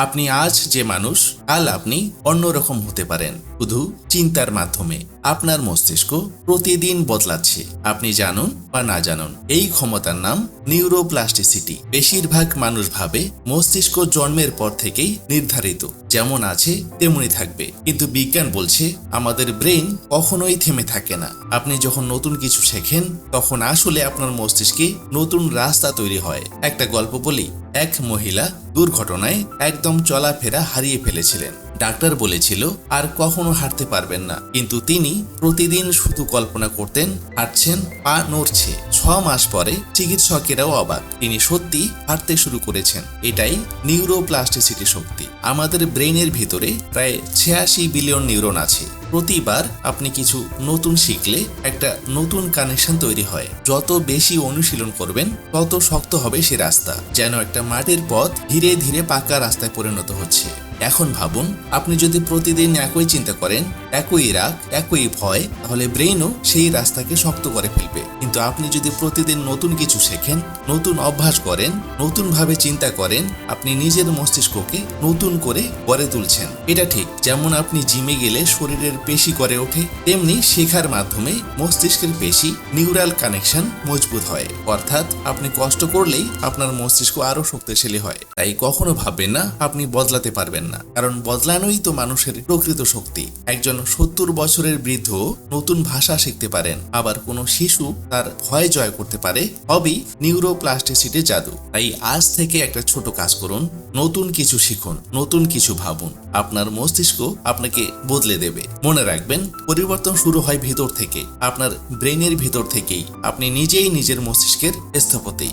আপনি আজ যে মানুষ, কাল আপনি অন্যরকম হতে পারেন। শুধু চিন্তার মাধ্যমে আপনার মস্তিষ্ক প্রতিদিন বদলাচ্ছে। আপনি জানুন বা না জানুন, এই ক্ষমতার নাম নিউরোপ্লাস্টিসিটি। বেশিরভাগ মানুষ ভাবে মস্তিষ্ক জন্মের পর থেকেই নির্ধারিত। যেমন আছে, তেমনি থাকবে। কিন্তু বিজ্ঞান বলছে, আমাদের ব্রেন কখনোই থেমে থাকে না। আপনি যখন নতুন কিছু শেখেন, তখন আসলে আপনার মস্তিষ্কে নতুন রাস্তা তৈরি হয়। একটা গল্প বলি এক মহিলা দুর্ঘটনায় একদম চলাফেরা হারিয়ে ফেলেছিলেন। ডাক্তার বলেছিল আর কখনো হাঁটতে পারবেন না। কিন্তু তিনি প্রতিদিন শুধু কল্পনা করতেন, হাঁটছেন পা নড়ছে। ছ মাস পরে চিকিৎসকেরাও অবাক। তিনি সত্যি হাঁটতে শুরু করেছেন। এটাই নিউরোপ্লাস্টিসিটি শক্তি। আমাদের ব্রেনের ভিতরে প্রায় ছিয়াশি বিলিয়ন নিউরন আছে। প্রতিবার আপনি কিছু নতুন শিখলে একটা নতুন কানেকশন তৈরি হয়। যত বেশি অনুশীলন করবেন, তত শক্ত হবে সে রাস্তা। যেন একটা মাটির পথ ধীরে ধীরে পাকা রাস্তায় পরিণত হচ্ছে। এখন ভাবুন, আপনি যদি প্রতিদিন একই চিন্তা করেন, একই রাগ, একই ভয়, তাহলে ব্রেনও সেই রাস্তাকে শক্ত করে ফেলবে। কিন্তু আপনি যদি প্রতিদিন নতুন কিছু শেখেন, নতুন অভ্যাস করেন, নতুনভাবে চিন্তা করেন, আপনি নিজের মস্তিষ্ককে নতুন করে গড়ে তুলছেন। এটা ঠিক, যেমন আপনি জিমে গেলে শরীরের পেশি করে ওঠে, তেমনি শেখার মাধ্যমে মস্তিষ্কের পেশি, নিউরাল কানেকশন মজবুত হয়। অর্থাৎ আপনি কষ্ট করলেই আপনার মস্তিষ্ক আরও শক্তিশালী হয়। তাই কখনো ভাববেন না, আপনি বদলাতে পারবেন না। কারণ বদলানোই তো মানুষের প্রকৃত শক্তি। একজন সত্তর বছরের বৃদ্ধ নতুন ভাষা শিখতে পারেন। আবার কোনো শিশু তার ভয় জয় করতে পারে। হবই নিউরোপ্লাস্টিসিটি জাদু। তাই আজ থেকে একটা ছোট কাজ করুন। নতুন কিছু শিখুন। নতুন কিছু ভাবুন। আপনার মস্তিষ্ক আপনাকে বদলে দেবে। মনে রাখবেন, পরিবর্তন শুরু হয় ভিতর থেকে। আপনার ব্রেনের ভিতর থেকেই। আপনি নিজেই নিজের মস্তিষ্কের স্থপতি।